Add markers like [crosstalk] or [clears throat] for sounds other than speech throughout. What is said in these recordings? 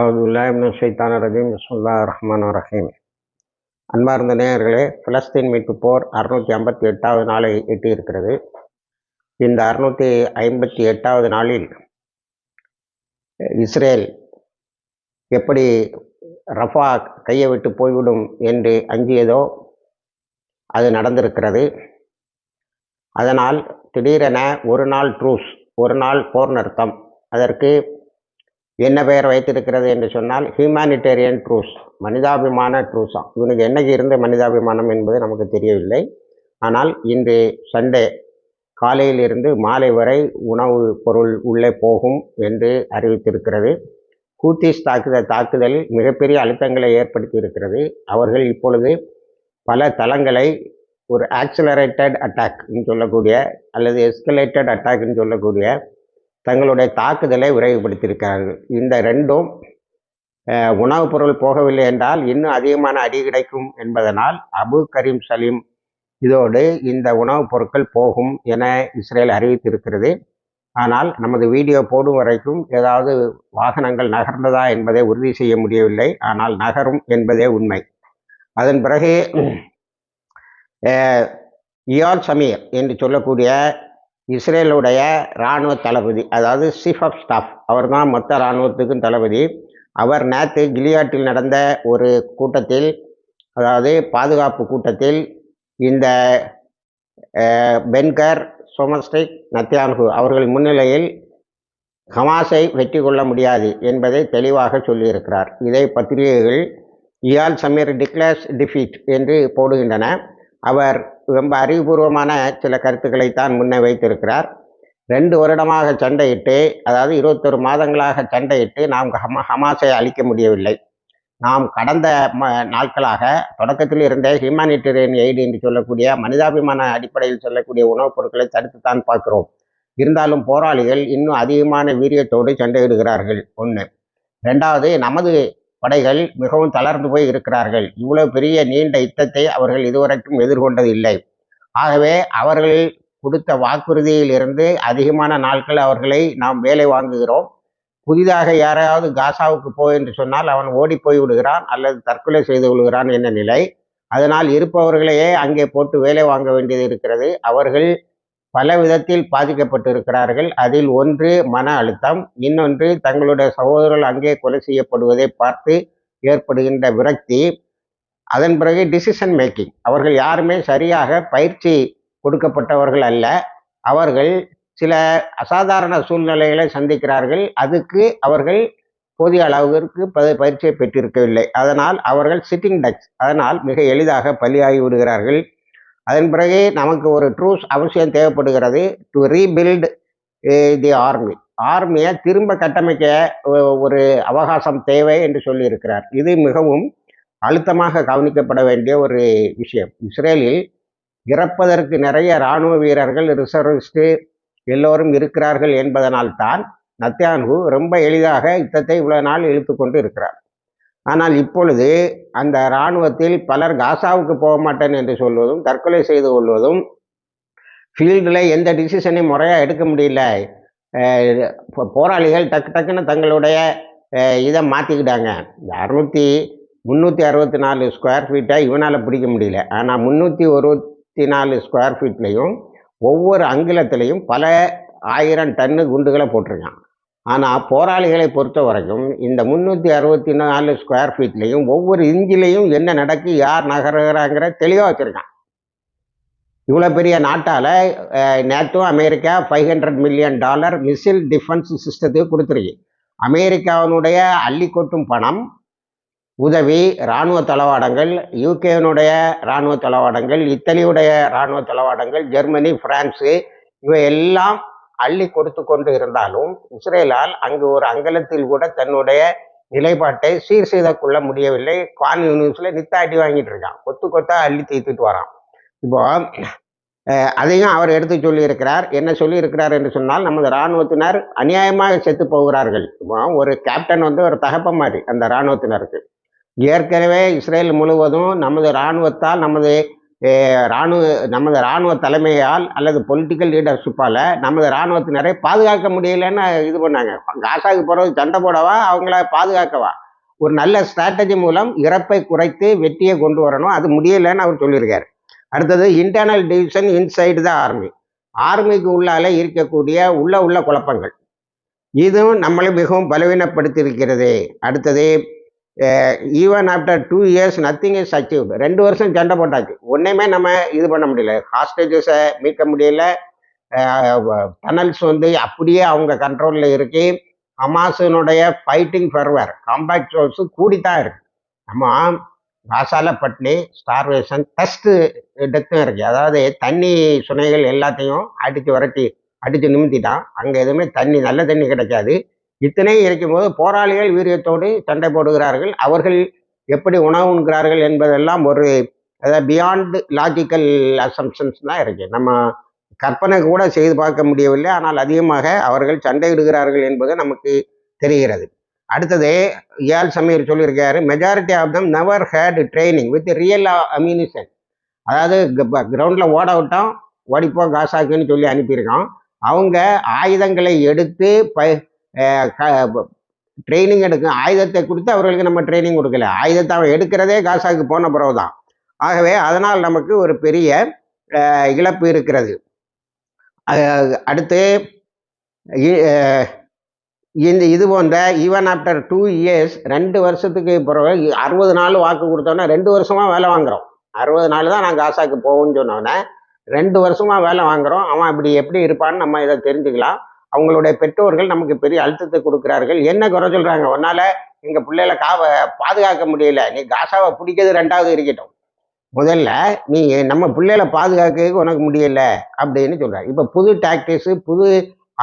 அவுதுல்லாஹிமின் ரஜீம். ரஹ்மான் ரஹீம். அன்பார்ந்த நேயர்களே பிலஸ்தீன் மீட்பு போர் அறுநூற்றி ஐம்பத்தி எட்டாவது நாளை எட்டியிருக்கிறது. இந்த அறுநூற்றி ஐம்பத்தி எட்டாவது நாளில் இஸ்ரேல் எப்படி ரஃபா கையை விட்டு போய்விடும் என்று அஞ்சியதோ அது நடந்திருக்கிறது. அதனால் திடீரென ஒரு நாள் ட்ரூஸ் ஒரு நாள் போர் நிறுத்தம். அதற்கு என்ன பெயர் வைத்திருக்கிறது என்று சொன்னால் ஹியூமானிட்டேரியன் ட்ரூஸ் மனிதாபிமான ட்ரூஸாம் இவனுக்கு என்னைக்கு இருந்த மனிதாபிமானம் என்பது நமக்கு தெரியவில்லை. ஆனால் இன்று சண்டே காலையிலிருந்து மாலை வரை உணவு பொருள் உள்ளே போகும் என்று அறிவித்திருக்கிறது. கூத்திஸ் தாக்குதல் தாக்குதல் மிகப்பெரிய அழுத்தங்களை ஏற்படுத்தி இருக்கிறது அவர்கள் இப்பொழுது பல தளங்களை ஒரு ஆக்சலரேட்டட் அட்டாக்னு சொல்லக்கூடிய அல்லது எஸ்கலேட்டட் அட்டாக்னு சொல்லக்கூடிய தங்களுடைய தாக்குதலை விரைவுபடுத்தியிருக்கிறார்கள். இந்த ரெண்டும் உணவுப் பொருள் போகவில்லை என்றால் இன்னும் அதிகமான அடி கிடைக்கும் என்பதனால் அபு கரீம் சலீம் இதோடு இந்த உணவுப் பொருட்கள் போகும் என இஸ்ரேல் அறிவித்திருக்கிறது. ஆனால் நமது வீடியோ போடும் வரைக்கும் ஏதாவது வாகனங்கள் நகர்ந்ததா என்பதை உறுதி செய்ய முடியவில்லை. ஆனால் நகரும் என்பதே உண்மை. அதன் பிறகு இயால் சமீர் என்று சொல்லக்கூடிய இஸ்ரேலுடைய இராணுவ தளபதி அதாவது சீஃப் ஆஃப் ஸ்டாஃப் அவர் தான் மொத்த இராணுவத்துக்கும் தளபதி. அவர் நேற்று கிலியாட்டில் நடந்த ஒரு கூட்டத்தில் அதாவது பாதுகாப்பு கூட்டத்தில் இந்த பென்கர் சோமஸ்டிக் நத்தியான்கு அவர்கள் முன்னிலையில் ஹமாஸை வெற்றி கொள்ள முடியாது என்பதை தெளிவாக சொல்லியிருக்கிறார். இதை பத்திரிகைகள் இயால் சமீர் டிக்ளேஸ் டிஃபீட் என்று போடுகின்றன. அவர் ரொம்ப அறிவுபூர்வமான சில கருத்துக்களை தான் முன்னே வைத்திருக்கிறார். ரெண்டு வருடமாக சண்டையிட்டு அதாவது இருபத்தொரு மாதங்களாக சண்டையிட்டு நாம் ஹமா ஹமாஸை அழிக்க முடியவில்லை. நாம் கடந்த ம நாட்களாக தொடக்கத்தில் இருந்த ஹியூமானிட்டேரியன் எய்டு என்று சொல்லக்கூடிய மனிதாபிமான அடிப்படையில் சொல்லக்கூடிய உணவுப் பொருட்களை தடுத்துத்தான் பார்க்கிறோம். இருந்தாலும் போராளிகள் இன்னும் அதிகமான வீரியத்தோடு சண்டையிடுகிறார்கள். ஒன்று ரெண்டாவது நமது படைகள் மிகவும் தளர்ந்து போய் இருக்கிறார்கள். இவ்வளவு பெரிய நீண்ட யுத்தத்தை அவர்கள் இதுவரைக்கும் எதிர்கொண்டது இல்லை ஆகவே அவர்கள் கொடுத்த வாக்குறுதியில் இருந்து அதிகமான நாட்கள் அவர்களை நாம் வேலை வாங்குகிறோம். புதிதாக யாராவது காசாவுக்கு போ என்று சொன்னால் அவன் ஓடி போய் விடுகிறான் அல்லது தற்கொலை செய்து விடுகிறான் என்ற நிலை. அதனால் இருப்பவர்களையே அங்கே போட்டு வேலை வாங்க வேண்டியது இருக்கிறது. அவர்கள் பல விதத்தில் பாதிக்கப்பட்டிருக்கிறார்கள். அதில் ஒன்று மன அழுத்தம் இன்னொன்று தங்களுடைய சகோதரர்கள் அங்கே கொலை செய்யப்படுவதை பார்த்து ஏற்படுகின்ற விரக்தி. அதன் பிறகு டிசிஷன் மேக்கிங் அவர்கள் யாருமே சரியாக பயிற்சி கொடுக்கப்பட்டவர்கள் அல்ல. அவர்கள் சில அசாதாரண சூழ்நிலைகளை சந்திக்கிறார்கள். அதுக்கு அவர்கள் போதிய அளவிற்கு பயிற்சியை பெற்றிருக்கவில்லை. அதனால் அவர்கள் சிட்டிங் டக்ஸ் அதனால் மிக எளிதாக பலியாகி விடுகிறார்கள். அதன் பிறகு நமக்கு ஒரு ட்ரூஸ் அவசியம் தேவைப்படுகிறது டு ரீபில்ட் தி ஆர்மி ஆர்மியை திரும்ப கட்டமைக்க ஒரு அவகாசம் தேவை என்று சொல்லியிருக்கிறார். இது மிகவும் அழுத்தமாக கவனிக்கப்பட வேண்டிய ஒரு விஷயம். இஸ்ரேலில் இறப்பதற்கு நிறைய இராணுவ வீரர்கள் ரிசர்விஸ்ட்டு எல்லோரும் இருக்கிறார்கள் என்பதனால் தான் நத்தியான்கு ரொம்ப எளிதாக யுத்தத்தை இவ்வளவு நாள் இழுத்து கொண்டு இருக்கிறார். ஆனால் இப்பொழுது அந்த இராணுவத்தில் பலர் காசாவுக்கு போக மாட்டேன் என்று சொல்வதும் தற்கொலை செய்து கொள்வதும் ஃபீல்டில் எந்த டிசிஷனையும் முறையாக எடுக்க முடியல. போராளிகள் டக்கு டக்குன்னு தங்களுடைய இதை மாற்றிக்கிட்டாங்க அறுநூற்றி முந்நூற்றி அறுபத்தி நாலு ஸ்கொயர் ஃபீட்டை இவனால் பிடிக்க முடியல. ஆனால் முந்நூற்றி அறுபத்தி நாலு ஸ்கொயர் ஃபீட்லேயும் ஒவ்வொரு அங்கிலத்திலையும் பல ஆயிரம் டன்னு குண்டுகளை போட்டிருக்கான். ஆனால் போராளிகளை பொறுத்த வரைக்கும் இந்த முந்நூற்றி அறுபத்தி நாலு ஸ்கொயர் ஃபீட்லேயும் ஒவ்வொரு இஞ்சிலையும் என்ன நடக்கு யார் நகர்கிறாங்கிற தெளிவாக வச்சுருக்கான். இவ்வளோ பெரிய நாட்டால் நேற்றும் America five hundred million dollar missile defence சிஸ்டத்துக்கு கொடுத்துருக்கு. அமெரிக்காவினுடைய அள்ளி கொட்டும் பணம் உதவி இராணுவ தளவாடங்கள் யூகேனுடைய இராணுவ தளவாடங்கள் இத்தலியுடைய இராணுவ தளவாடங்கள் ஜெர்மனி பிரான்ஸு இவை எல்லாம் அள்ளி கொடுத்து கொண்டு இருந்தாலும் இஸ்ரேலால் அங்கு ஒரு அங்கலத்தில் கூட தன்னுடைய நிலைப்பாட்டை சீர் செய்த கொள்ள முடியவில்லை. குவான் யூனிவர்ஸில் நித்த அடி வாங்கிட்டு இருக்கான். கொத்து கொத்தா அள்ளி தீர்த்துட்டு வரான். இப்போ அதையும் அவர் எடுத்து சொல்லியிருக்கிறார். என்ன சொல்லியிருக்கிறார் என்று சொன்னால் நமது இராணுவத்தினர் அநியாயமாக செத்து போகிறார்கள். ஒரு கேப்டன் வந்து ஒரு தகப்ப மாதிரி அந்த இராணுவத்தினருக்கு. ஏற்கனவே இஸ்ரேல் முழுவதும் நமது இராணுவத்தால் நமது இராணுவ நமது இராணுவ தலைமையால் அல்லது பொலிட்டிக்கல் லீடர்ஷிப்பால் நமது இராணுவத்தினரை பாதுகாக்க முடியலன்னு இது பண்ணாங்க. காசாவுக்கு போகிறது சண்டை போடவா? அவங்கள பாதுகாக்கவா? ஒரு நல்ல ஸ்ட்ராட்டஜி மூலம் இறப்பை குறைத்து வெற்றியை கொண்டு வரணும். அது முடியலைன்னு அவர் சொல்லியிருக்காரு. அடுத்தது internal division inside the army ஆர்மிக்கு உள்ளால இருக்கக்கூடிய உள்ள உள்ள குழப்பங்கள். இதுவும் நம்மளை மிகவும் பலவீனப்படுத்தியிருக்கிறது. அடுத்தது even after two years nothing is achieve ரெண்டு வருஷம் சண்டை போட்டாச்சு. ஒன்றையுமே நம்ம இது பண்ண முடியல. ஹாஸ்டேஜஸை மீட்க முடியல. டனல்ஸ் வந்து அப்படியே அவங்க கண்ட்ரோலில் இருக்கு. ஹமாஸினுடைய ஃபைட்டிங் ஃபர்வர் காம்பாக்ட் சோர்ஸு கூடித்தான் இருக்கு. நம்ம காசால பட்னி ஸ்டார்வேஷன் டஸ்ட்டு டெத்தும் இருக்கு. அதாவது தண்ணி சுனைகள் எல்லாத்தையும் அடித்து வரட்டி அடித்து நிமித்திட்டான். அங்கே எதுவுமே தண்ணி நல்ல தண்ணி கிடைக்காது. இத்தனை இருக்கும்போது போராளிகள் வீரியத்தோடு சண்டை போடுகிறார்கள். அவர்கள் எப்படி உணவுங்கிறார்கள் என்பதெல்லாம் ஒரு அதாவது பியாண்ட் லாஜிக்கல் அசம்ஷன்ஸ் தான் இருக்கு. நம்ம கற்பனை கூட செய்து பார்க்க முடியவில்லை. ஆனால் அதிகமாக அவர்கள் சண்டையிடுகிறார்கள் என்பது நமக்கு தெரிகிறது. அடுத்தது ஏல் சமீர் சொல்லியிருக்காரு majority of them never had training with real ammunition அதாவது கிரவுண்டில் ஓட விட்டோம் ஓடிப்போம் காசாக்குன்னு சொல்லி அனுப்பியிருக்கோம். அவங்க ஆயுதங்களை எடுத்து ப ட்ரைனிங் எடுக்க ஆயுதத்தை கொடுத்து அவர்களுக்கு நம்ம ட்ரைனிங் கொடுக்கல. ஆயுதத்தை அவன் எடுக்கிறதே காசாக்கு போன பிறகு தான் ஆகவே அதனால் நமக்கு ஒரு பெரிய இழப்பு இருக்கிறது. அடுத்து இந்த இது போன்ற ஈவன் ஆஃப்டர் டூ இயர்ஸ் ரெண்டு வருஷத்துக்கு பிறகு அறுபது நாள் வாக்கு கொடுத்தோன்னா ரெண்டு வருஷமாக வேலை வாங்குகிறோம் அறுபது நாள் தான் நான் காசாக்கு போவோம்னு சொன்னோன்னே ரெண்டு வருஷமாக வேலை வாங்குகிறோம் அவன் இப்படி எப்படி இருப்பான்னு நம்ம இதை தெரிஞ்சுக்கலாம். அவங்களுடைய பெற்றோர்கள் நமக்கு பெரிய அழுத்தத்தை கொடுக்குறார்கள். என்ன குறை சொல்கிறாங்க உன்னால் எங்கள் பிள்ளைகளை காவ பாதுகாக்க முடியல. நீ காசாவை பிடிக்கிறது ரெண்டாவது இருக்கட்டும். முதல்ல நீ நம்ம பிள்ளைகளை பாதுகாக்க உனக்கு முடியல அப்படின்னு சொல்கிறார் இப்போ புது டாக்டிஸு புது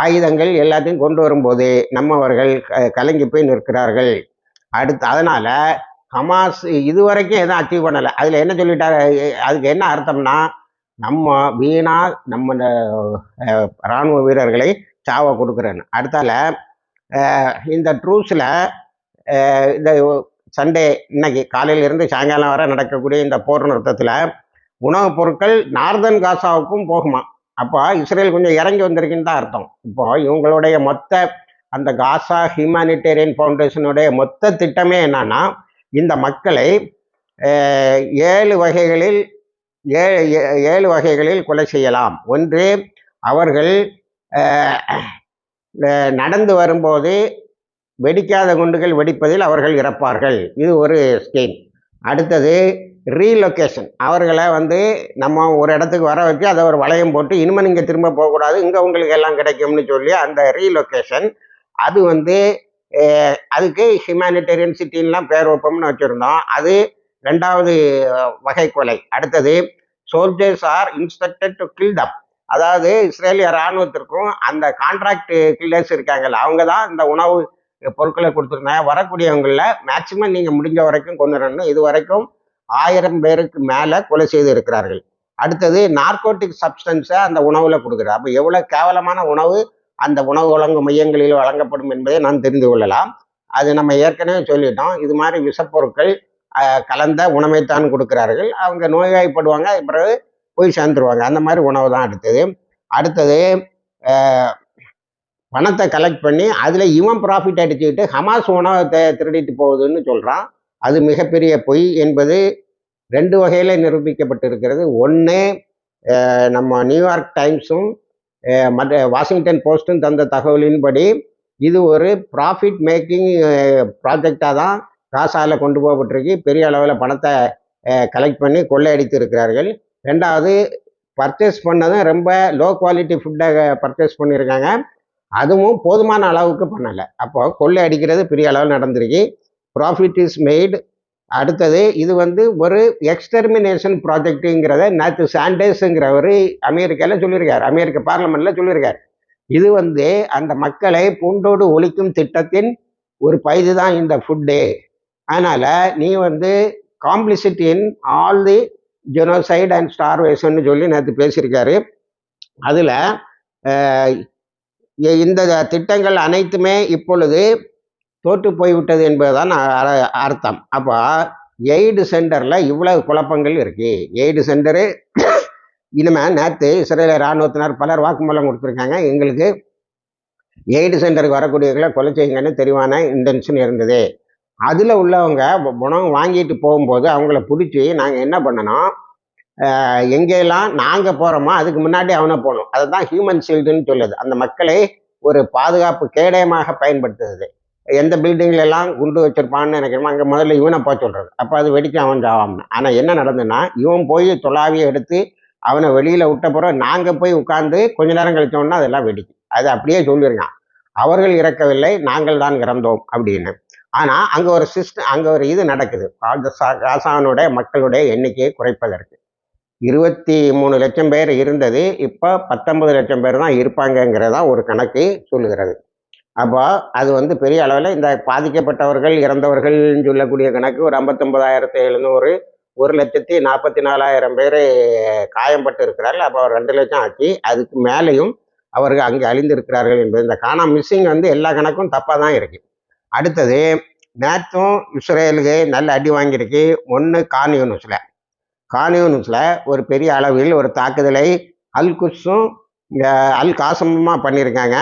ஆயுதங்கள் எல்லாத்தையும் கொண்டு வரும்போது நம்மவர்கள் கலங்கி போய் நிற்கிறார்கள். அடுத்து அதனால் ஹமாஸ் இதுவரைக்கும் எதுவும் அச்சீவ் பண்ணலை. அதில் என்ன சொல்லிட்டாரு? அதுக்கு என்ன அர்த்தம்னா நம்ம வீணா நம்ம இராணுவ வீரர்களை சாவை கொடுக்குறேன்னு. அடுத்தால இந்த ட்ரூஸில் இந்த சண்டே இன்னைக்கு காலையிலிருந்து சாயங்காலம் வரை நடக்கக்கூடிய இந்த போர் நிறுத்தத்தில் உணவுப் பொருட்கள் நார்தன் காசாவுக்கும் போகுமா அப்போ இஸ்ரேல் கொஞ்சம் இறங்கி வந்திருக்குன்னு தான் அர்த்தம். இப்போ இவங்களுடைய மொத்த அந்த காசா ஹியூமானிட்டேரியன் ஃபவுண்டேஷனுடைய மொத்த திட்டமே என்னன்னா இந்த மக்களை ஏழு வகைகளில் ஏழு ஏழு வகைகளில் கொலை செய்யலாம். ஒன்று அவர்கள் நடந்து வரும்போது வெடிக்காத குண்டுகள் வெடிப்பதில் அவர்கள் இறப்பார்கள். இது ஒரு ஸ்கீம் அடுத்தது ரீலொக்கேஷன் அவர்களை வந்து நம்ம ஒரு இடத்துக்கு வர வச்சு அதை ஒரு வளையம் போட்டு இனிமேல் நீங்கள் திரும்ப போகக்கூடாது இங்கே உங்களுக்கு எல்லாம் கிடைக்கும்னு சொல்லி அந்த ரீலொக்கேஷன் அது வந்து அதுக்கு ஹியூமானிட்டேரியன் சிட்டின்லாம் பேர் வைப்போம்னு வச்சுருந்தோம். அது ரெண்டாவது வகை கொலை அடுத்தது soldiers are instructed to kill தப் அதாவது இஸ்ரேலிய இராணுவத்திற்கும் அந்த கான்ட்ராக்ட் கில்லர்ஸ் இருக்காங்கல்ல அவங்க தான் இந்த உணவு பொருட்களை கொடுத்துருந்தாங்க வரக்கூடியவங்களில் மேக்சிமம் நீங்கள் முடிஞ்ச வரைக்கும் கொண்டு வரணும். இது வரைக்கும் ஆயிரம் பேருக்கு மேலே கொலை செய்து இருக்கிறார்கள். அடுத்தது நார்கோட்டிக் சப்ஸ்டன்ஸை அந்த உணவில் கொடுக்குறது அப்போ எவ்வளோ கேவலமான உணவு அந்த உணவு வழங்கும் மையங்களில் வழங்கப்படும் என்பதை நான் தெரிந்து கொள்ளலாம். அது நம்ம ஏற்கனவே சொல்லிட்டோம். இது மாதிரி விஷப்பொருட்கள் கலந்த உணவைத்தான் கொடுக்குறார்கள். அவங்க நோய்வாய்ப்படுவாங்க. பிறகு போய் சேர்ந்துருவாங்க. அந்த மாதிரி உணவு தான் அடுத்தது. அடுத்தது பணத்தை கலெக்ட் பண்ணி அதில் இவன் ப்ராஃபிட் அடிச்சுக்கிட்டு ஹமாஸ் உணவை திருடிட்டு போகுதுன்னு சொல்கிறான் அது மிகப்பெரிய பொய் என்பது ரெண்டு வகையில் நிரூபிக்கப்பட்டிருக்கிறது. ஒன்று நம்ம நியூயார்க் டைம்ஸும் மற்ற வாஷிங்டன் போஸ்ட்டும் தந்த தகவலின்படி இது ஒரு ப்ராஃபிட் மேக்கிங் ப்ராஜெக்டாக தான் காசாவில் கொண்டு போகப்பட்டிருக்கு. பெரிய அளவில் பணத்தை கலெக்ட் பண்ணி கொள்ளையடித்து இருக்கிறார்கள் ரெண்டாவது பர்ச்சேஸ் பண்ணதும் ரொம்ப லோ குவாலிட்டி ஃபுட்டை பர்ச்சேஸ் பண்ணியிருக்காங்க அதுவும் போதுமான அளவுக்கு பண்ணலை. அப்போது கொள்ளை அடிக்கிறது பெரிய அளவில் நடந்திருக்கு. ப்ராஃபிட் இஸ் மெய்டு அடுத்தது இது வந்து ஒரு எக்ஸ்டர்மினேஷன் ப்ராஜெக்ட்டுங்கிறத நேற்று சாண்டேஸுங்கிறவர் அமெரிக்காவில் சொல்லியிருக்கார் அமெரிக்க பார்லமெண்ட்டில் சொல்லியிருக்கார் இது வந்து அந்த மக்களை பூண்டோடு ஒழிக்கும் திட்டத்தின் ஒரு பகுதி தான் இந்த ஃபுட்டு அதனால் நீ வந்து complicity in all the genocide and starvation சொல்லி நேற்று பேசியிருக்காரு. அதில் இந்த திட்டங்கள் அனைத்துமே இப்பொழுது தோற்று போய்விட்டது என்பதுதான் அர்த்தம். அப்போ எய்டு சென்டரில் இவ்வளவு குழப்பங்கள் இருக்கு. எய்டு சென்டரு இனிமேல் நேற்று இஸ்ரேல இராணுவத்தினர் பலர் வாக்குமூலம் கொடுத்துருக்காங்க. எங்களுக்கு எய்டு சென்டருக்கு வரக்கூடியவர்களை கொலை செய்யுங்கன்னு தெளிவான இன்டென்ஷன் இருந்தது. அதில் உள்ளவங்க உணவு வாங்கிட்டு போகும்போது அவங்கள பிடிச்சி நாங்கள் என்ன பண்ணணும் எங்கெல்லாம் நாங்கள் போகிறோமோ அதுக்கு முன்னாடி அவனை போகணும் அதுதான் ஹியூமன் ஷீல்டுன்னு சொல்லுது. அந்த மக்களை ஒரு பாதுகாப்பு கேடயமாக பயன்படுத்துது. எந்த பில்டிங்ல எல்லாம் குண்டு வச்சிருப்பான்னு நினைக்கிறோமோ அங்கே முதல்ல இவனை போக சொல்கிறது அப்போ அது வெடிச்சு அவன் ஜாவாம்னு. ஆனால் என்ன நடந்ததுன்னா இவன் போய் தொலாவியை எடுத்து அவனை வெளியில் விட்ட பிறகு நாங்கள் போய் உட்காந்து கொஞ்ச நேரம் கழிச்சோன்னா அதெல்லாம் வெடிக்கும். அது அப்படியே சொல்லியிருக்கான் அவர்கள் இறக்கவில்லை நாங்கள் தான் இறந்தோம் அப்படின்னு. ஆனால் அங்கே ஒரு சிஸ்டம் அங்கே ஒரு இது நடக்குது. காசானோட காசானுடைய மக்களுடைய எண்ணிக்கையை குறைப்பதற்கு. இருபத்தி மூணு லட்சம் பேர் இருந்தது. இப்போ பத்தொன்பது லட்சம் பேர் தான் இருப்பாங்கங்கிறதா ஒரு கணக்கு சொல்லுகிறது. அப்போ அது வந்து பெரிய அளவில் இந்த பாதிக்கப்பட்டவர்கள் இறந்தவர்கள்னு சொல்லக்கூடிய கணக்கு ஒரு ஐம்பத்தொம்பதாயிரத்தி எழுநூறு ஒரு லட்சத்தி நாற்பத்தி நாலாயிரம் பேர் காயம்பட்டு இருக்கிறார்கள் அப்போ ரெண்டு லட்சம் ஆச்சு அதுக்கு மேலேயும் அவர்கள் அங்கே அழிந்திருக்கிறார்கள் என்பது இந்த காணா மிஸ்ஸிங் வந்து எல்லா கணக்கும் தப்பாக தான் இருக்குது அடுத்தது நேற்றும் இஸ்ரேலுக்கு நல்ல அடி வாங்கியிருக்கு. ஒன்று கான்யூனிஸில் கான்யூனிஸில் ஒரு பெரிய அளவில் ஒரு தாக்குதலை அல்குஸும் அல் காசமுமாக பண்ணியிருக்காங்க.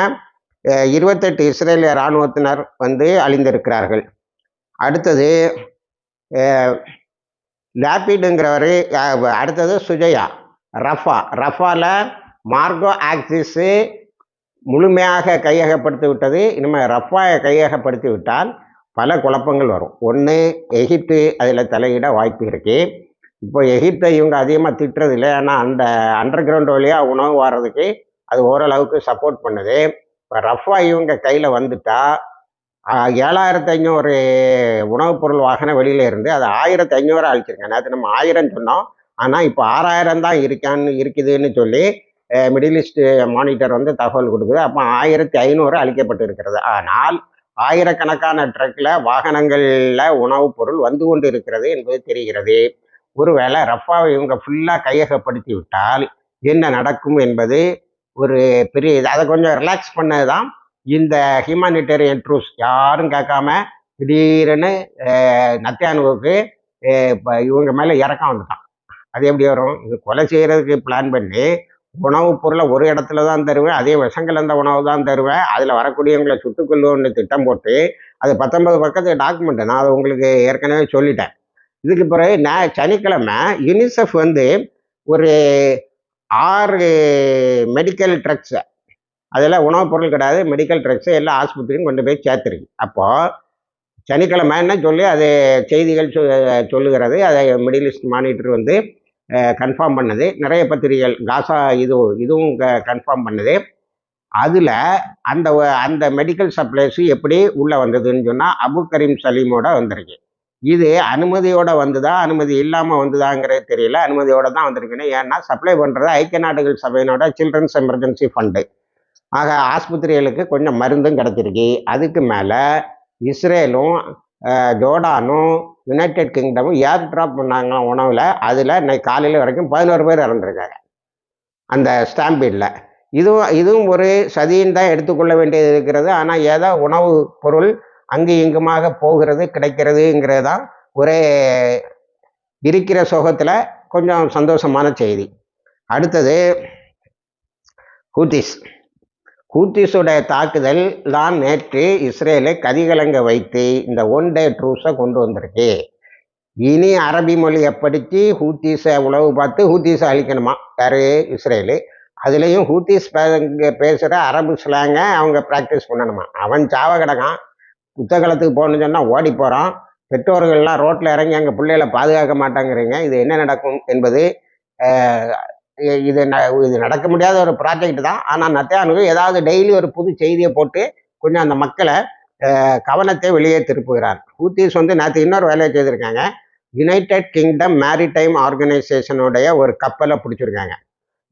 இருபத்தெட்டு இஸ்ரேலிய இராணுவத்தினர் வந்து அழிந்திருக்கிறார்கள். அடுத்தது லேபிடுங்கிறவர் அடுத்தது சுஜயா ரஃபா. ரஃபாவில் மார்கோ ஆக்சிஸு முழுமையாக கையகப்படுத்தி விட்டது இனிமேல் ரஃபாயை கையகப்படுத்தி விட்டால் பல குழப்பங்கள் வரும். ஒன்று எகிப்து அதில் தலையிட வாய்ப்பு இருக்குது இப்போ எகிப்தை இவங்க அதிகமாக திட்டுறது ஏன்னா அந்த அண்டர் கிரவுண்ட் வழியாக உணவு வர்றதுக்கு அது ஓரளவுக்கு சப்போர்ட் பண்ணுது. இப்போ ரஃபாக இவங்க கையில் வந்துட்டால் ஏழாயிரத்து ஐநூறு உணவுப் பொருள் வாகனம் வெளியில் இருந்து அது ஆயிரத்தி ஐநூறு அழிச்சிருக்கேன் நேற்று நம்ம ஆயிரம் சொன்னோம். ஆனால் இப்போ ஆறாயிரம் தான் இருக்கான்னு இருக்குதுன்னு சொல்லி மிடில் ஈஸ்ட் மானிட்டர் வந்து தகவல் கொடுக்குது. அப்போ ஆயிரத்தி ஐநூறு அளிக்கப்பட்டு இருக்கிறது ஆனால் ஆயிரக்கணக்கான ட்ரக்கில் வாகனங்களில் உணவுப் பொருள் வந்து கொண்டு இருக்கிறது என்பது தெரிகிறது. ஒருவேளை ரஃபாவை இவங்க ஃபுல்லாக கையகப்படுத்தி விட்டால் என்ன நடக்கும் என்பது ஒரு பெரிய இது. அதை கொஞ்சம் ரிலாக்ஸ் பண்ணது தான் இந்த ஹியூமானிட்டேரியன் ட்ரூஸ் யாரும் கேட்காம திடீர்னு அஹ், நத்தியானுவுக்கு இவங்க மேலே இறக்கம் வந்துட்டான். அது எப்படி வரும்? இது கொலை செய்கிறதுக்கு பிளான் பண்ணி உணவுப் பொருளை ஒரு இடத்துல தான் தருவேன் அதே விஷம் கலந்த உணவு தான் தருவேன். அதில் வரக்கூடியவங்களை சுட்டுக்கொள்ளுவோம்னு திட்டம் போட்டு அது பத்தொன்பது பக்கத்து டாக்குமெண்ட்டு நான் அதை உங்களுக்கு ஏற்கனவே சொல்லிட்டேன். இதுக்கு பிறகு நான் சனிக்கிழமை யுனிசெஃப் வந்து ஒரு ஆறு மெடிக்கல் ட்ரக்ஸை அதில் உணவுப் பொருள் கிடையாது மெடிக்கல் ட்ரக்ஸை எல்லா ஆஸ்பத்திரியும் கொண்டு போய் சேர்த்துருக்கு அப்போது சனிக்கிழமை என்ன சொல்லி அது செய்திகள் சொ சொல்லுகிறது அதை மிடில் ஈஸ்ட் மானிட்டர் வந்து கன்ஃபார்ம் பண்ணது. நிறைய பத்திரிகைகள் காசா இது இதுவும் க கன்ஃபார்ம் பண்ணுது. அதில் அந்த அந்த மெடிக்கல் சப்ளைஸு எப்படி உள்ளே வந்ததுன்னு சொன்னால் அபு கரீம் சலீமோட வந்திருக்கு. இது அனுமதியோட வந்ததா அனுமதி இல்லாமல் வந்ததாங்கிறது தெரியல. அனுமதியோட தான் வந்திருக்குன்னு. ஏன்னா சப்ளை பண்ணுறது ஐக்கிய நாடுகள் சபையினோட சில்ட்ரன்ஸ் எமர்ஜென்சி ஃபண்டு ஆக ஆஸ்பத்திரிகளுக்கு கொஞ்சம் மருந்தும் கிடச்சிருக்கு. அதுக்கு மேலே இஸ்ரேலும் ஜோர்டானும் யுனைடெட் கிங்டமும் ஏர் ட்ராப் பண்ணாங்க உணவில். அதில் இன்னைக்கு காலையில் வரைக்கும் பதினோரு பேர் இறந்துருக்காங்க. அந்த ஸ்டாம்பீடில் இதுவும் இதுவும் ஒரு சதின்னு தான் எடுத்துக்கொள்ள வேண்டியது இருக்கிறது. ஆனால் ஏதோ உணவு பொருள் அங்கு இங்குமாக போகிறது கிடைக்கிறதுங்கிறது தான் ஒரே இருக்கிற சோகத்தில் கொஞ்சம் சந்தோஷமான செய்தி. அடுத்தது ஹூத்திஸ் ஹூத்திஸுடைய தாக்குதல் தான் நேற்று இஸ்ரேலை கதிகலங்க வைத்து இந்த ஒன் டே ட்ரூஸை கொண்டு வந்திருக்கு. இனி அரபி மொழியை படித்து ஹூத்தீஸை உளவு பார்த்து ஹூத்தீஸை அழிக்கணுமா? யாரு? இஸ்ரேலு. அதுலேயும் ஹூத்தீஸ் பே பேசுகிற அரபு ஸ்லாங்கை அவங்க ப்ராக்டிஸ் பண்ணணுமா? அவன் சாவ கிடக்கான். புத்தகலத்துக்கு போகணுன்னு சொன்னால் ஓடி போகிறான் பெற்றோர்கள்லாம் ரோட்டில் இறங்கி அங்கே பிள்ளைகளை பாதுகாக்க மாட்டாங்கிறீங்க. இது என்ன நடக்கும் என்பது இது ந இது நடக்க முடியாத ஒரு ப்ராஜெக்ட் தான். ஆனால் நத்தியானுக்கு ஏதாவது டெய்லி ஒரு புது செய்தியை போட்டு கொஞ்சம் அந்த மக்களை கவனத்தை வெளியே திருப்புகிறார். ஹூத்திஸ் வந்து நேற்று இன்னொரு வேலையை செய்திருக்காங்க. யுனைடெட் கிங்டம் மேரிடைம் ஆர்கனைசேஷனுடைய ஒரு கப்பலை பிடிச்சிருக்காங்க.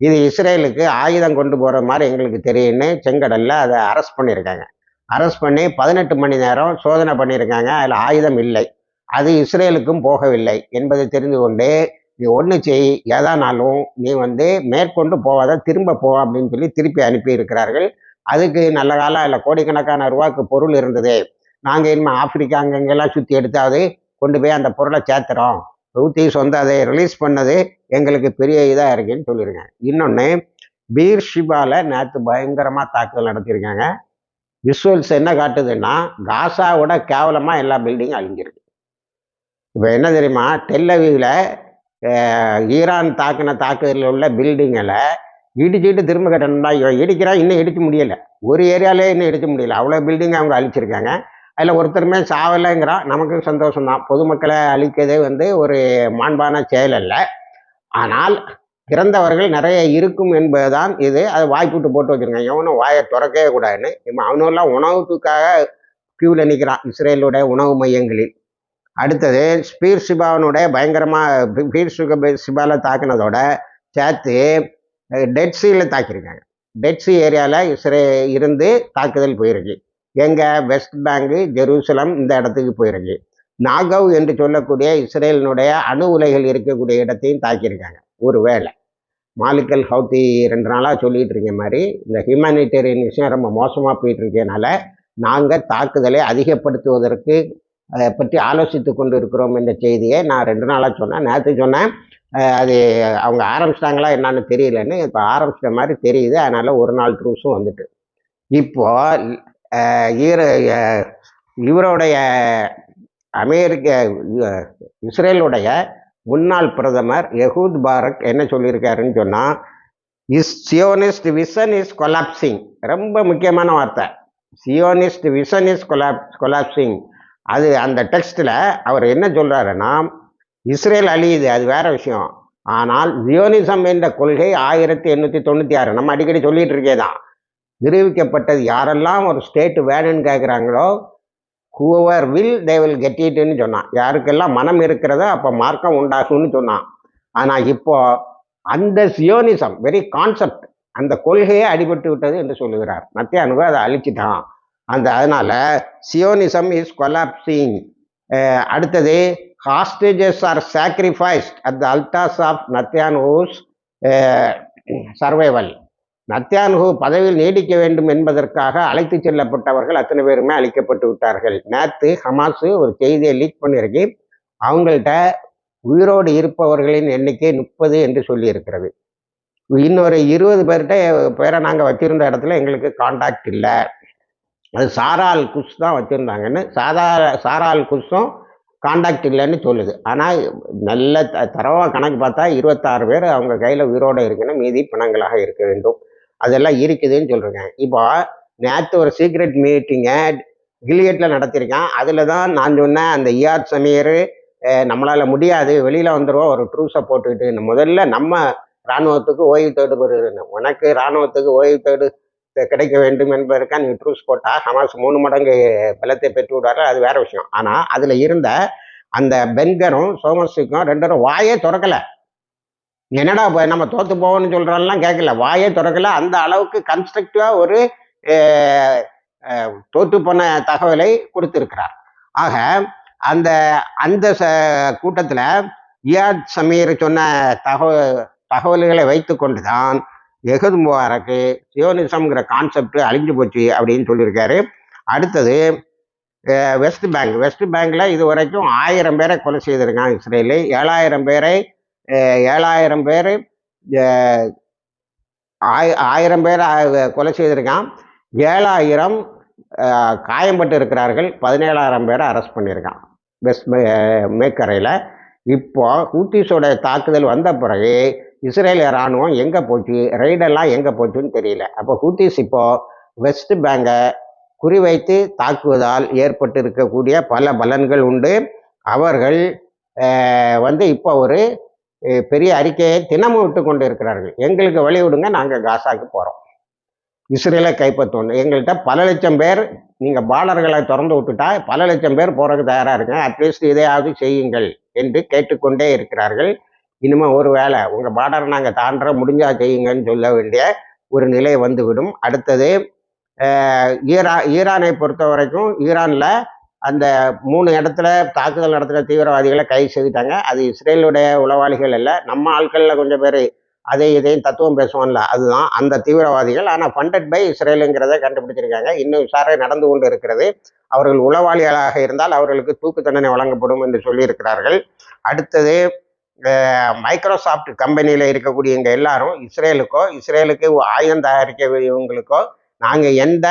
இது இஸ்ரேலுக்கு ஆயுதம் கொண்டு போகிற மாதிரி எங்களுக்கு தெரியும்னு செங்கடலில் அதை அரெஸ்ட் பண்ணியிருக்காங்க. அரெஸ்ட் பண்ணி பதினெட்டு மணி நேரம் சோதனை பண்ணியிருக்காங்க. அதில் ஆயுதம் இல்லை. அது இஸ்ரேலுக்கும் போகவில்லை என்பதை தெரிந்து கொண்டு நீ ஒன்று செய் எதானாலும் நீ வந்து மேற்கொண்டு போவாத திரும்ப போ அப்படின்னு சொல்லி திருப்பி அனுப்பி இருக்கிறார்கள் அதுக்கு நல்ல காலம் இல்லை கோடிக்கணக்கான ரூபாய்க்கு பொருள் இருந்தது. நாங்கள் இனிமேல் ஆப்பிரிக்கா அங்கங்கெல்லாம் சுற்றி எடுத்தாவது கொண்டு போய் அந்த பொருளை சேர்த்துறோம். ஹூத்திஸ் வந்து அதை ரிலீஸ் பண்ணது எங்களுக்கு பெரிய இதாக இருக்குன்னு சொல்லியிருக்காங்க இன்னொன்று பீர் ஷிபாவில் நேற்று பயங்கரமாக தாக்குதல் நடத்தியிருக்காங்க. விசுவல்ஸ் என்ன காட்டுதுன்னா காசாவோட கேவலமாக எல்லா பில்டிங்கும் அழிஞ்சிருக்கு. இப்போ என்ன தெரியுமா டெல்லவியில் ஈரான் தாக்கின தாக்குதலில் உள்ள பில்டிங்களை இடிச்சுட்டு திரும்ப கட்டணும்னா இடிக்கிறான் இன்னும் இடிக்க முடியல. ஒரு ஏரியாலே இன்னும் இடிக்க முடியல. அவ்வளோ பில்டிங் அவங்க அழிச்சிருக்காங்க. அதில் ஒருத்தருமே சாவலைங்கிறான். நமக்கு சந்தோஷம்தான். பொதுமக்களை அழிக்கிறதே வந்து ஒரு மாண்பான செயல் அல்ல. ஆனால் இறந்தவர்கள் நிறைய இருக்கும் என்பதுதான் இது. அது வாய்ப்புட்டு போட்டு வச்சிருக்காங்க. எவனும் வாயை திறக்கவே கூடாதுன்னு. இவன் அவனெல்லாம் உணவுக்காக கியூவில் நிற்கிறான். இஸ்ரேலுடைய உணவு மையங்களில். அடுத்தது ஸ்பீர் சிபாவனுடைய பயங்கரமாக பீர் சுக சிபாவில் தாக்கினதோட சேர்த்து டெட் சீல தாக்கியிருக்காங்க. டெட் சி ஏரியாவில் இஸ்ரே இருந்து தாக்குதல் போயிருக்கு. எங்கே? வெஸ்ட் பேங்கு ஜெருசலம் இந்த இடத்துக்கு போயிருக்கு. நாகவ் என்று சொல்லக்கூடிய இஸ்ரேலினுடைய அணு உலைகள் இருக்கக்கூடிய இடத்தையும் தாக்கியிருக்காங்க. ஒரு வேளை. மாலிக்கல் ஹவுத்தி ரெண்டு நாளாக சொல்லிகிட்டு இருக்க மாதிரி இந்த ஹியூமனிடேரியன் விஷயம் ரொம்ப மோசமாக போயிட்டு இருக்கனால நாங்கள் தாக்குதலை அதிகப்படுத்துவதற்கு அதை பற்றி ஆலோசித்து கொண்டு இருக்கிறோம் என்ற செய்தியை நான் ரெண்டு நாளாக சொன்னேன். நேற்று சொன்னேன் அது அவங்க ஆரம்பிச்சிட்டாங்களா என்னன்னு தெரியலன்னு இப்போ ஆரம்பிச்சிட்ட மாதிரி தெரியுது. அதனால் ஒரு நாள் ட்ரூஸும் வந்துட்டு. இப்போ அஹ் ஈர இவருடைய அமெரிக்க இஸ்ரேலுடைய முன்னாள் பிரதமர் யஹூத் பாரக் என்ன சொல்லியிருக்காருன்னு சொன்னால் is Zionist vision is collapsing. ரொம்ப முக்கியமான வார்த்தை. Zionist vision is collapse collapsing. அது அந்த டெக்ஸ்டில் அவர் என்ன சொல்கிறாருன்னா இஸ்ரேல் அழியுது அது வேற விஷயம். ஆனால் ஜியோனிசம் என்ற கொள்கை ஆயிரத்தி எண்ணூற்றி தொண்ணூற்றி ஆறு நம்ம அடிக்கடி சொல்லிட்டு இருக்கே தான். நிரூபிக்கப்பட்டது யாரெல்லாம் ஒரு ஸ்டேட்டு வேணும்னு கேட்குறாங்களோ whoever will they will get இட்னு சொன்னான். யாருக்கெல்லாம் மனம் இருக்கிறதோ அப்போ மார்க்கம் உண்டாகும்னு சொன்னான். ஆனால் இப்போ அந்த சியோனிசம் வெரி கான்செப்ட் அந்த கொள்கையே அடிபட்டு விட்டது என்று சொல்லுகிறார். மத்திய அனுபவம் அதை அழிச்சிட்டான். அந்த அதனால் சியோனிசம் இஸ் கொலாப்சிங் அடுத்தது hostages are sacrificed at the altar of நத்தியான்ஹூஸ் survival Netanyahu பதவியில் நீடிக்க வேண்டும் என்பதற்காக அழைத்து செல்லப்பட்டவர்கள் அத்தனை பேருமே அழிக்கப்பட்டு விட்டார்கள். நேற்று ஹமாஸு ஒரு செய்தியை லீக் பண்ணியிருக்கு. அவங்கள்ட்ட உயிரோடு இருப்பவர்களின் எண்ணிக்கை முப்பது என்று சொல்லியிருக்கிறது. இன்னொரு இருபது பேர்கிட்ட பேரை நாங்கள் வச்சிருந்த இடத்துல எங்களுக்கு காண்டாக்ட் இல்லை. அது சாரால் குஸ் தான் வச்சுருந்தாங்கன்னு சாதா சாரால் குஸும் காண்டாக்ட் இல்லைன்னு சொல்லுது. ஆனால் நல்ல த தரவாக கணக்கு பார்த்தா இருபத்தாறு பேர் அவங்க கையில் உயிரோடு இருக்கணும் மீதி பிணங்களாக இருக்க வேண்டும். அதெல்லாம் இருக்குதுன்னு சொல்கிறேங்க இப்போ நேற்று ஒரு சீக்ரெட் மீட்டிங்கை கில்லியட்டில் நடத்தியிருக்கேன் அதில் தான் நான் சொன்னேன் அந்த இஆர் சமீர் நம்மளால் முடியாது. வெளியில் வந்துடுவோம் ஒரு ட்ரூஸை போட்டுக்கிட்டு. முதல்ல நம்ம இராணுவத்துக்கு ஓய்வு தேடு வருகிறேன் உனக்கு இராணுவத்துக்கு ஓய்வு தேடு. கிடைக்க வேண்டும் என்பதற்காக நீங்கள் ட்ரூஸ் போட்டால் ஹமாஸ் மூணு மடங்கு பலத்தை பெற்று விடுவார்கள் அது வேற விஷயம். ஆனால் அதில் இருந்த அந்த பென்கரும் சோமஸுக்கும் ரெண்டரும் வாயே திறக்கலை. என்னடா நம்ம தோத்து போவோம்னு சொல்கிறோம்லாம் கேட்கல வாயே திறக்கல. அந்த அளவுக்கு கன்ஸ்ட்ரக்டிவாக ஒரு தோற்று போன தகவலை கொடுத்திருக்கிறார். ஆக அந்த அந்த கூட்டத்தில் இயாத் சமீர் சொன்ன தகவல் தகவல்களை வைத்து கொண்டு தான் எகது முபாரக்கு சியோனிசம்ங்கிற கான்செப்ட் அழிஞ்சு போச்சு அப்படின்னு சொல்லியிருக்காரு. அடுத்தது வெஸ்ட் பேங்க் வெஸ்ட் பேங்கில் இது வரைக்கும் ஆயிரம் பேரை கொலை செய்திருக்கான் இஸ்ரேலு ஏழாயிரம் பேரை ஏழாயிரம் பேர் ஆய ஆயிரம் பேர் கொலை செய்திருக்கான். ஏழாயிரம் காயம்பட்டு இருக்கிறார்கள். பதினேழாயிரம் பேரை அரெஸ்ட் பண்ணியிருக்கான். வெஸ்ட் மே மேக்கரையில் இப்போ ஹூத்திஸோட தாக்குதல் வந்த பிறகு இஸ்ரேல் இராணுவம் எங்கே போச்சு? ரெய்டெல்லாம் எங்கே போச்சுன்னு தெரியல. அப்போ ஹூத்திஸ் இப்போ வெஸ்ட் பேங்கை குறிவைத்து தாக்குவதால் ஏற்பட்டு இருக்கக்கூடிய பல பலன்கள் உண்டு. அவர்கள் வந்து இப்போ ஒரு பெரிய அறிக்கையை தினமும் விட்டு கொண்டு இருக்கிறார்கள் எங்களுக்கு வழி விடுங்க நாங்கள் காசாக்கு போகிறோம் இஸ்ரேலை கைப்பற்றணும் எங்கள்கிட்ட பல லட்சம் பேர் நீங்கள் பாலர்களை திறந்து விட்டுட்டா பல லட்சம் பேர் போகிறதுக்கு தயாராக இருங்க. அட்லீஸ்ட் இதையாவது செய்யுங்கள் என்று கேட்டுக்கொண்டே இருக்கிறார்கள். இனிமேல் ஒரு வேளை உங்கள் பார்டரை நாங்கள் தாண்டுற முடிஞ்சா செய்யுங்கன்னு சொல்ல வேண்டிய ஒரு நிலை வந்துவிடும். அடுத்தது ஈரா ஈரானை பொறுத்த வரைக்கும் ஈரானில் அந்த மூணு இடத்துல தாக்குதல் நடத்துகிற தீவிரவாதிகளை கைது செய்துட்டாங்க. அது இஸ்ரேலுடைய உளவாளிகள் இல்லை நம்ம ஆட்களில் கொஞ்சம் பேர் அதை இதையும் தத்துவம் பேசுவான்ல அதுதான். அந்த தீவிரவாதிகள் ஆனால் ஃபண்டட் பை இஸ்ரேலுங்கிறத கண்டுபிடிச்சிருக்காங்க. இன்னும் விசாரணை நடந்து கொண்டு இருக்கிறது. அவர்கள் உளவாளிகளாக இருந்தால் அவர்களுக்கு தூக்கு தண்டனை வழங்கப்படும் என்று சொல்லியிருக்கிறார்கள். அடுத்தது மைக்ரோசாஃப்ட் கம்பெனியில் இருக்கக்கூடிய இங்கே எல்லாரும் இஸ்ரேலுக்கோ இஸ்ரேலுக்கு ஆயுதம் தயாரிக்கக்கூடியவங்களுக்கோ நாங்கள் எந்த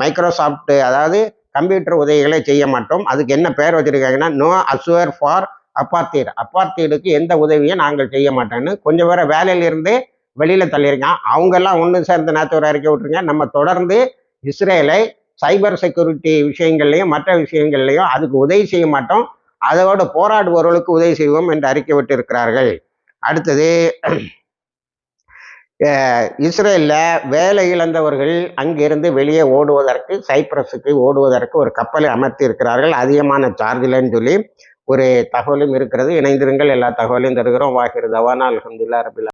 மைக்ரோசாஃப்ட் அதாவது கம்ப்யூட்டர் உதவிகளை செய்ய மாட்டோம். அதுக்கு என்ன பேர் வச்சுருக்காங்கன்னா நோ அசுவர் ஃபார் அப்பார்த்தீடு. அப்பார்த்தீடுக்கு எந்த உதவியும் நாங்கள் செய்ய மாட்டோம்னு கொஞ்சம் பேரை வேலையிலிருந்து வெளியில் தள்ளியிருக்கான். அவங்கெல்லாம் ஒன்று சேர்ந்து நேற்று ஒரு அறிக்கை விட்டுருங்க. நம்ம தொடர்ந்து இஸ்ரேலை சைபர் செக்யூரிட்டி விஷயங்கள்லையும் மற்ற விஷயங்கள்லையும் அதுக்கு உதவி செய்ய மாட்டோம். அதோட போராடுபவர்களுக்கு உதவி செய்வோம் என்று அறிக்கை விட்டிருக்கிறார்கள். அடுத்தது [clears throat] இஸ்ரேலில் வேலை இழந்தவர்கள் அங்கிருந்து வெளியே ஓடுவதற்கு சைப்ரஸுக்கு ஓடுவதற்கு ஒரு கப்பலை அமர்த்தி இருக்கிறார்கள் அதிகமான சார்ஜில்னு சொல்லி ஒரு தகவலும் இருக்கிறது. இணைந்திருங்கள் எல்லா தகவலையும் தருகிறோம். வாகிறது தவானா அலமதுல்லா ரபில்